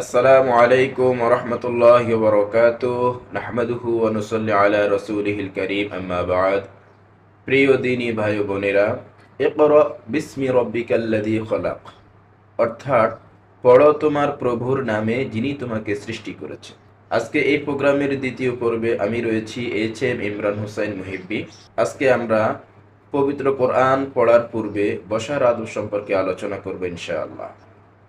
আসসালামু আলাইকুম রহমতুল্লাহ বরকাত নাহমাদুহু অনুসল্লি আলা রসুলহিল করিম, আম্মা বাদ। প্রিয় দিনী ভাই বোনেরা, ইকর বিস্মি রব্বিকাল্লাযী খলাক। অর্থাৎ, পড়ো তোমার প্রভুর নামে যিনি তোমাকে সৃষ্টি করেছে আজকে এই প্রোগ্রামের দ্বিতীয় পর্বে আমি রয়েছি এইচ এম ইমরান হোসেন মুহিব্বি। আজকে আমরা পবিত্র কোরআন পড়ার পূর্বে বসার আদব সম্পর্কে আলোচনা করব ইনশাআল্লাহ।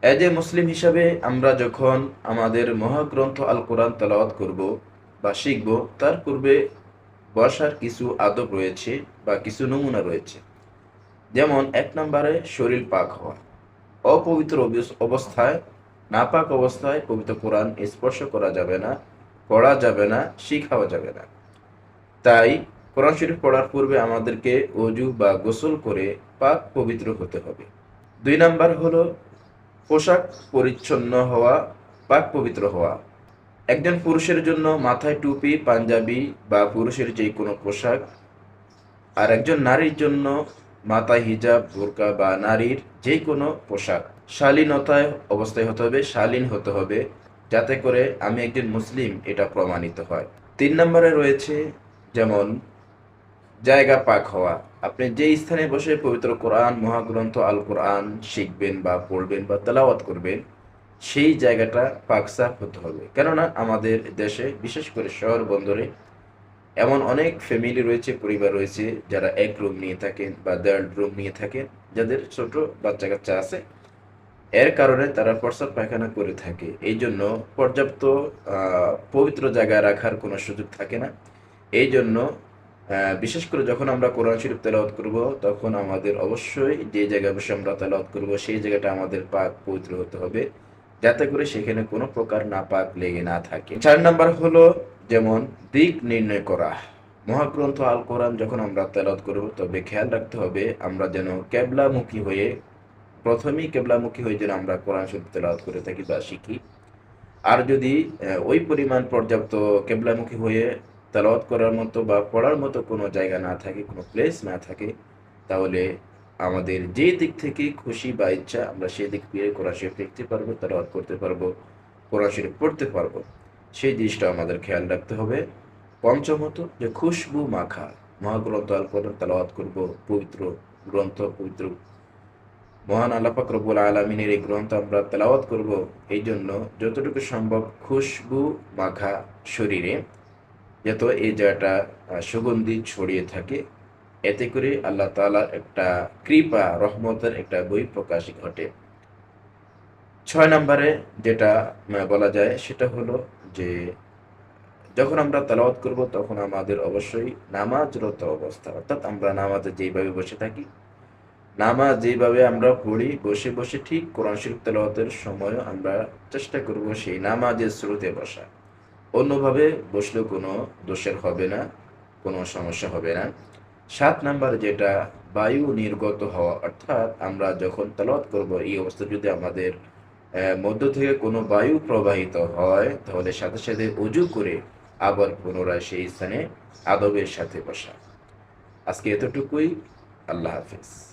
এজ এ মুসলিম হিসাবে আমরা যখন আমাদের মহাগ্রন্থ আল কোরআন তেলাওয়াত করব বা শিখব, তার পূর্বে বসার কিছু আদব রয়েছে বা কিছু নমুনা রয়েছে। যেমন, এক নম্বরে শরীর পাক হওয়া। অপবিত্র অবস- অবস্থায়, নাপাক অবস্থায় পবিত্র কোরআন স্পর্শ করা যাবে না, পড়া যাবে না, শিখাও যাবে না। তাই কোরআন শরীফ পড়ার পূর্বে আমাদেরকে অজু বা গোসল করে পাক পবিত্র হতে হবে। দুই নাম্বার হলো পোশাক পরিচ্ছন্ন হওয়া, পাক পবিত্র হওয়া। একজন পুরুষের জন্য মাথায় টুপি, পাঞ্জাবি বা পুরুষের যে কোনো পোশাক। আর একজন নারীর জন্য মাথায় হিজাব, বোরকা বা নারীর যে কোনো পোশাক। শালীনতায় অবস্থায় হতে হবে, শালীন হতে হবে, যাতে করে আমি একজন মুসলিম এটা প্রমাণিত হয়। তিন নম্বরে রয়েছে যেমন জায়গা পাক হওয়া। আপনি যে স্থানে বসে পবিত্র কোরআন, মহাগ্রন্থ আল কোরআন শিখবেন বা পড়বেন বা তেলাওয়াত করবেন, সেই জায়গাটা পাক সাফ হতে হবে। কেননা আমাদের দেশে, বিশেষ করে শহর বন্দরে, এমন অনেক ফ্যামিলি রয়েছে, পরিবার রয়েছে, যারা এক রুম নিয়ে থাকেন বা দেড় রুম নিয়ে থাকেন, যাদের ছোট বাচ্চা কাচ্চা আছে। এর কারণে তারা প্রস্রাব পায়খানা করে থাকে। এই জন্য পর্যাপ্ত পবিত্র জায়গায় রাখার কোনো সুযোগ থাকে না। এই জন্য বিশেষ করে যখন আমরা কোরআন শরীফ তেলাওয়াত করব, তখন আমাদের অবশ্যই যে জায়গায় বসে আমরা তেলাওয়াত করব, সেই জায়গাটা আমাদের পাক পবিত্র হতে হবে। যাতে করে সেখানে কোনো প্রকার নাপাক লেগে না থাকে। চার নাম্বার হলো যেমন দিক নির্ণয় করা। মহাগ্রন্থ আল কোরআন যখন আমরা তেলাওয়াত করব, তবে খেয়াল রাখতে হবে আমরা যেন কেবলামুখী হয়ে, প্রথমেই কেবলামুখী হয়ে যেন আমরা কোরআন শরীফ তেলাওয়াত করে থাকি বা শিখি। আর যদি ওই পরিমাণ পর্যাপ্ত কেবলামুখী হয়ে তেলাওয়াত করার মতো বা পড়ার মতো কোনো জায়গা না থাকে, কোনো প্লেস না থাকে, তাহলে আমাদের যে দিক থেকে খুশি বা ইচ্ছা, আমরা সেই দিক দিয়ে কোরআন শরীফ লিখতে পারব, তেলাওয়াত করতে পারব, কোরআন শরীফ পড়তে পারব। সেই জিনিসটা আমাদের খেয়াল রাখতে হবে। পঞ্চমত যে খুশবু মাখা, মহাগ্রন্থ আল কোরআন তেলাওয়াত করব, পবিত্র গ্রন্থ, পবিত্র মহান আল্লাপাক রব্বুল আলমিনের এই গ্রন্থ আমরা তেলাওয়াত করব। এই জন্য যতটুকু সম্ভব খুশবু মাখা শরীরে যত এই জায়গাটা সুগন্ধি ছড়িয়ে থাকে, এতে করে আল্লাহ তাআলার একটা কৃপা, রহমতের একটা বই প্রকাশ ঘটে। ছয় নম্বরে যেটা বলা যায়, সেটা হলো যে, যখন আমরা তালাওয়াত করব, তখন আমাদের অবশ্যই নামাজরত অবস্থা। অর্থাৎ আমরা নামাজে যেইভাবে বসে থাকি, নামাজ যেভাবে আমরা পড়ি, বসে বসে ঠিক কোরআন শরীফ তেলাওয়াতের সময় আমরা চেষ্টা করব সেই নামাজের স্রোতে বসা অন্যভাবে বসলেও কোনো দোষের হবে না, কোনো সমস্যা হবে না। সাত নাম্বার যেটা, বায়ু নির্গত হওয়া, অর্থাৎ আমরা যখন তেলাওয়াত করব, এই অবস্থা যদি আমাদের মধ্য থেকে কোনো বায়ু প্রবাহিত হয়, তাহলে সাথে সাথে উজু করে আবার পুনরায় সেই স্থানে আদবের সাথে বসা। আজকে এতটুকুই। আল্লাহ হাফিজ।